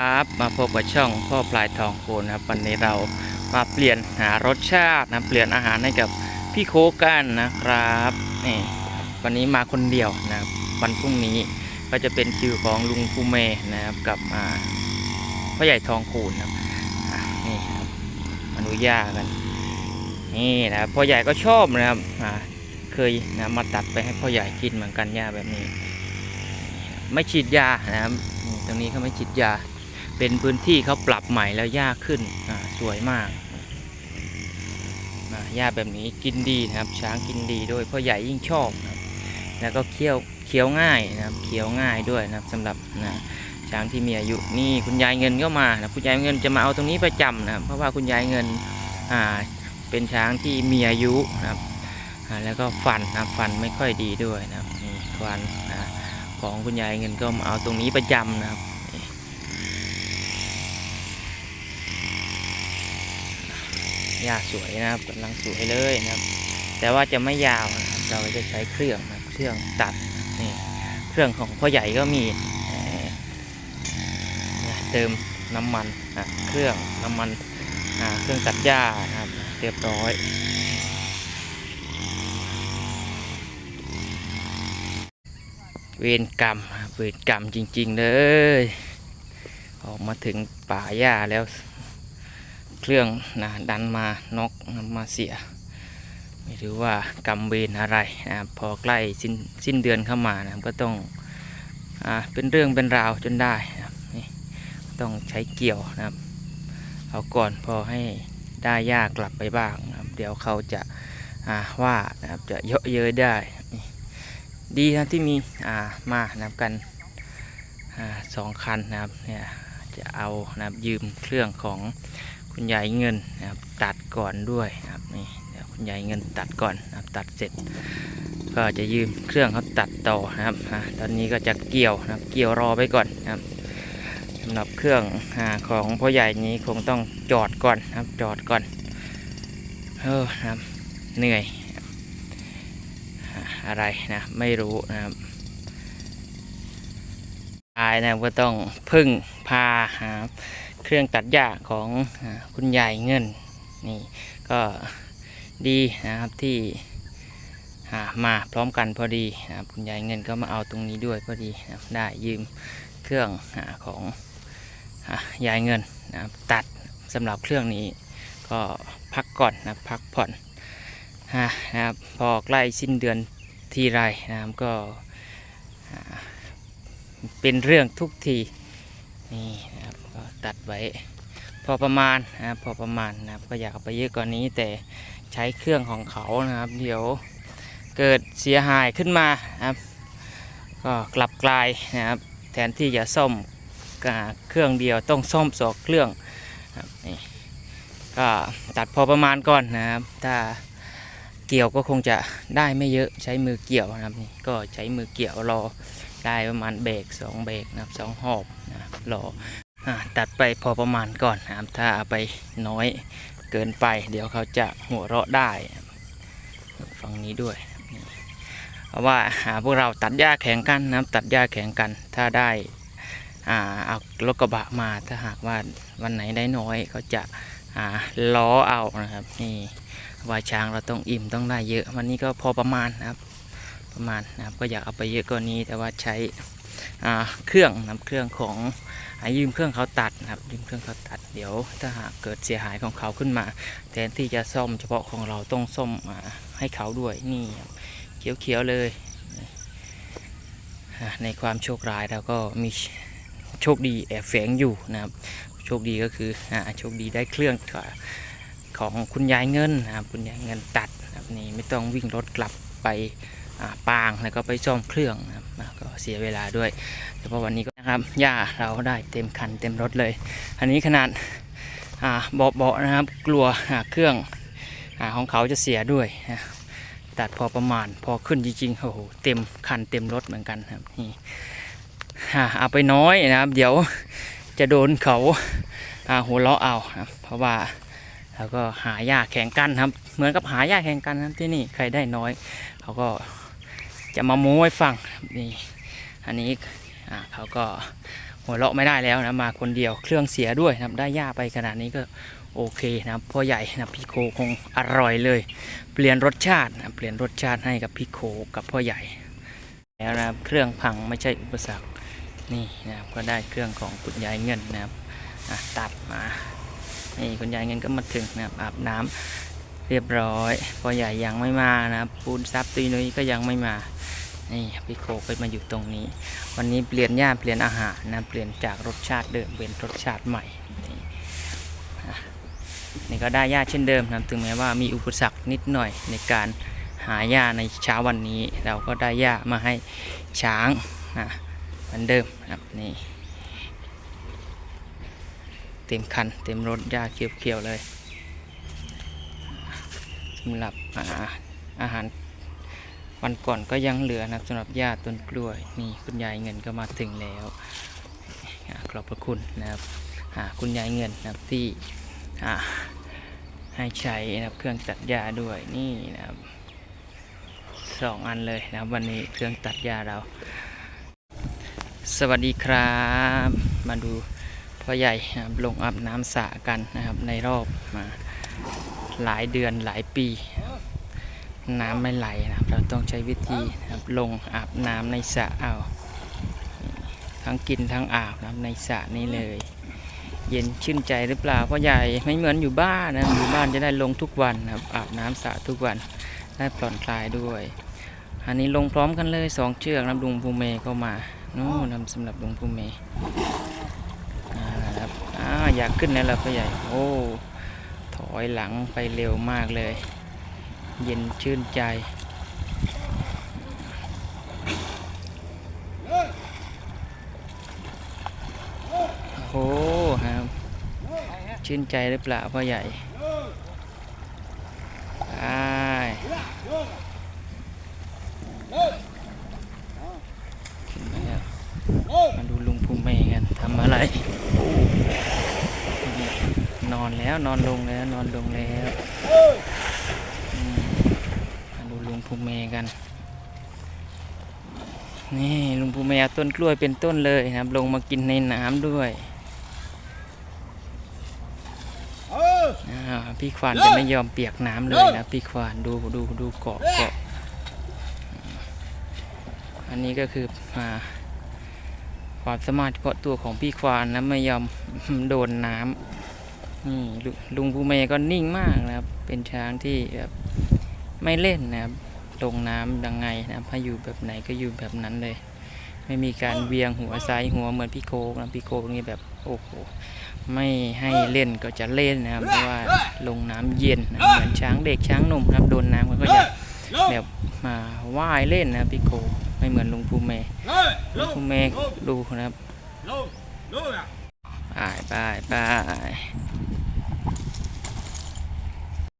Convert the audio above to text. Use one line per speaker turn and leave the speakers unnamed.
ครับมาพบกับช่องพ่อปลายทองโคนนะครับวันนี้เรามาเปลี่ยนหารสชาตินะเปลี่ยนอาหารให้กับพี่โคกันนะครับนี่วันนี้มาคนเดียวนะครับวันพรุ่งนี้ก็จะเป็นคิวของลุงภูเมนะครับกับอ่าพ่อใหญ่ทองคูณนะครับนี่ครับอนุญาตกันนี่นะครับพ่อใหญ่ก็ชอบนะครับเคยนะมาตัดไปให้พ่อใหญ่กินเหมือนกันหญ้าแบบนี้ ไม่ฉีดยานะครับตรงนี้เขาไม่ฉีดยา เป็นพื้นที่เขาปรับใหม่แล้วหญ้าขึ้นสวยมากอ่าหญ้าแบบนี้กินดีนะครับ ช้างกินดีด้วยเพราะใหญ่ยิ่งชอบนะครับ แล้วก็เคี้ยวเคี้ยวง่ายนะครับเคี้ยวง่ายด้วยนะครับสำหรับนะช้างที่มีอายุนี่คุณยายเงินก็มานะคุณยายเงินจะมาเอาตรงนี้ประจำนะครับเพราะว่าคุณยายเงินอ่าเป็นช้างที่มีอายุนะครับแล้วก็ฟันนะฟันไม่ค่อยดีด้วยนะครับนี่ฟันนะของคุณยายเงินก็มาเอาตรงนี้ประจำนะครับ หญ้าสวยนะครับกำลังสวยเลยนะครับ แต่ว่าจะไม่ยาวนะเราจะใช้เครื่องนะเครื่องตัดนี่เครื่องของพ่อใหญ่ก็มีเติมน้ำมันนะเครื่องน้ำมันอ่าเครื่องตัดหญ้านะครับเรียบร้อยเวรกรรมเวรกรรมจริง ๆ เลย ออกมาถึงป่าหญ้าแล้ว เครื่องนะดันมาน็อกมาเสีย ไม่รู้ว่ากรรมเวรอะไรนะพอใกล้สิ้นสิ้นเดือนเข้ามานะก็ต้องอ่าเป็นเรื่องเป็นราวจนได้นะครับนี่ต้องใช้เกี่ยวนะครับ เอาก่อนพอให้ได้ยากกลับไปบ้างนะครับ เดี๋ยวเขาจะอ่าว่านะครับจะเยอะเย้ยได้นี่ดีนะที่มีอ่ามานะครับกันอ่าสองคันนะครับเนี่ยจะเอานะครับยืมเครื่องของ คุณยายเงินนะครับตัดก่อนด้วยนะครับนี่เดี๋ยวคุณยายเงินตัดก่อนนะครับตัดเสร็จ ก็จะยืมเครื่องเขาตัดต่อนะครับตอนนี้ก็จะเกี่ยวนะครับเกี่ยวรอไปก่อนนะครับสำหรับเครื่องอของพ่อใหญ่นี้คงต้องจอดก่อนนะครับจอดก่อนเออนะครับเหนื่อยอะไรนะไม่รู้นะครับตายนะก็ต้องพึ่งพาครับ เครื่องตัดหญ้าของคุณยายเงินนี่ก็ดีนะครับที่มาพร้อมกันพอดีนะครับคุณยายเงินก็มาเอาตรงนี้ด้วยพอดีนะครับได้ยืมเครื่องของยายเงินนะครับตัดสำหรับเครื่องนี้ก็พักก่อนนะพักผ่อนนะครับพอใกล้สิ้นเดือนทีไรนะครับก็เป็นเรื่องทุกทีนี่นะครับ ก็ตัดไว้พอประมาณนะครับพอประมาณนะครับก็อยากเอาไปเยอะกว่านี้แต่ใช้เครื่องของเขานะครับ เดี๋ยวเกิดเสียหายขึ้นมานะครับ ก็กลับกลายนะครับ แทนที่จะซ่อมเครื่องเดียวต้องซ่อมสองเครื่องนะครับนี่ก็ตัดพอประมาณก่อนนะครับ ถ้าเกี่ยวก็คงจะได้ไม่เยอะใช้มือเกี่ยวนะครับนี่ก็ใช้มือเกี่ยวรอได้ประมาณเบรกสองเบรกนะครับสองหอบนะรอ ตัดไปพอประมาณก่อนนะครับถ้าเอาไปน้อยเกินไป เดี๋ยวเขาจะหัวเราะได้ฝั่งนี้ด้วยเพราะว่าพวกเราตัดหญ้าแข่งกันนะครับตัดหญ้าแข่งกัน ถ้าได้อ่าเอารถกระบะมาถ้าหากว่าวันไหนได้น้อยเขาจะาล้อเอานะครับนี่วายช้างเราต้องอิ่มต้องได้เยอะ วันนี้ก็พอประมาณนะครับประมาณนะครับก็อยากเอาไปเยอะกว่านี้แต่ว่าใช้ เครื่องนำเครื่องของยืมเครื่องเขาตัดนะครับยืมเครื่องเขาตัดเดี๋ยวถ้าหากเกิดเสียหายของเขาขึ้นมา แทนที่จะซ่อมเฉพาะของเราต้องซ่อมอ่าให้เขาด้วยนี่เขียวๆเลยในความโชคร้ายเราก็มีโชคดีแอบแฝงอยู่นะครับ โชคดีก็คือโชคดีได้เครื่องของคุณยายเงินนะครับคุณยายเงินตัดนี่ไม่ต้องวิ่งรถกลับไปปางแล้วก็ไปซ่อมเครื่องนะครับก เสียเวลาด้วยแต่พอวันนี้ก็นะครับหญ้าเราได้เต็มคันเต็มรถเลย อันนี้ขนาดอ่าเบาๆนะครับ กลัวเครื่องอของเขาจะเสียด้วยนะตัดพอประมาณพอขึ้นจริงๆโอ้โหเต็มคันเต็มรถเหมือนกันครับนี่เอาไปน้อยนะครับ เดี๋ยวจะโดนเขาหัวเราะเอานะครับเพราะว่าเราก็หายาแข่งกันครับ เหมือนกับหายาแข่งกันครับที่นี่ใครได้น้อย เขาก็จะมาโม้ให้ฟังนี่ อันนี้เขาก็หัวเราะไม่ได้แล้วนะมาคนเดียวเครื่องเสียด้วยนะได้ย่าไปขนาดนี้ก็โอเคนะพ่อใหญ่นะพี่โคคงอร่อยเลย เปลี่ยนรสชาตินะเปลี่ยนรสชาติให้กับพี่โคกับพ่อใหญ่ แล้วนะเครื่องพังไม่ใช่อุปสรรคนี่นะครับก็ได้เครื่องของคุณยายเงินนะครับตัดมานี่คุณยายเงินก็มาถึงนะครับอาบน้ำเรียบร้อยพ่อใหญ่ยังไม่มานะครับปูนซับตุยนุ้ยก็ยังไม่มา นี่พี่โคก็มาอยู่ตรงนี้ วันนี้เปลี่ยนย่าเปลี่ยนอาหารนะ เปลี่ยนจากรสชาติเดิมเป็นรสชาติใหม่นี่นี่ก็ได้ย่าเช่นเดิมนะถึงแม้ว่ามีอุปสรรคนิดหน่อยในการหาหญ้าในเช้าวันนี้ เราก็ได้หญ้ามาให้ช้างนะเหมือนเดิมนะครับนี่เต็มคันเต็มรถหญ้าเขียวๆเลยสำหรับอาอาหาร วันก่อนก็ยังเหลือนะสำหรับหญ้าต้นกล้วยนี่คุณยายเงินก็มาถึงแล้วอขอบพระคุณนะครับคุณยายเงินนะครับที่ให้ใช้นะครับเครื่องตัดหญ้าด้วยนี่นะครับสองอันเลยนะครับวันนี้เครื่องตัดหญ้าเรา สวัสดีครับ มาดูพ่อใหญ่นะลงอาบน้ำสระกันนะครับในรอบมาหลายเดือนหลายปี น้ำไม่ไหลนะครับ เราต้องใช้วิธีนะครับลงอาบน้ำในสระเอาทั้งกินทั้งอาบนะครับในสระนี้เลย เย็นชื่นใจหรือเปล่าพ่อใหญ่ไม่เหมือนอยู่บ้านนะอยู่บ้านจะได้ลงทุกวันนะครับอาบน้ำสระทุกวันได้ผ่อนคลายด้วย อันนี้ลงพร้อมกันเลยสองเชือกนะลุงภูเมก็มาโน่นนำสำหรับลุงภูเมย์อ่าครับออยากขึ้นแล้วล่ะพ่อใหญ่โอ้ถอยหลังไปเร็วมากเลย เย็นชื่นใจ โอ้ครับ ชื่นใจหรือเปล่าพ่อใหญ่ไปมาแล้วมาดูลุงภูมิเมย์กันทำอะไร นอนแล้วนอนลงแล้วนอนลงแล้ว ภูมิเมย์กัน นี่ลุงภูมิเมย์เอาต้นกล้วยเป็นต้นเลยนะครับ ลงมากินในน้ำด้วยอ่าพี่ควานจะไม่ยอมเปียกน้ำเลยนะพี่ควานดูดูดูเกาะเกาะอันนี้ก็คืออ่าความสามารถเฉพาะตัวของพี่ควานนะไม่ยอมโดนน้ำนี่ลุลุงภูเมก็นิ่งมากนะครับ เป็นช้างที่แบบไม่เล่นนะครับ ลงน้ำยังไงนะครับให้อยู่แบบไหนก็อยู่แบบนั้นเลย ไม่มีการเวียงหัวซ้ายหัวเหมือนพี่โคกนะพี่โคกนี่แบบโอ้โหไม่ให้เล่นก็จะเล่นนะครับเพราะว่าลงน้ำเย็นนะเหมือนช้างเด็กช้างหนุ่มนครับโดนน้ำมันก็จะแบบมาว่ายเล่นนะพี่โคไม่เหมือนลุงภูเมลุงภูเมดูนะครับ
Lô, lô à.
ไปไปไป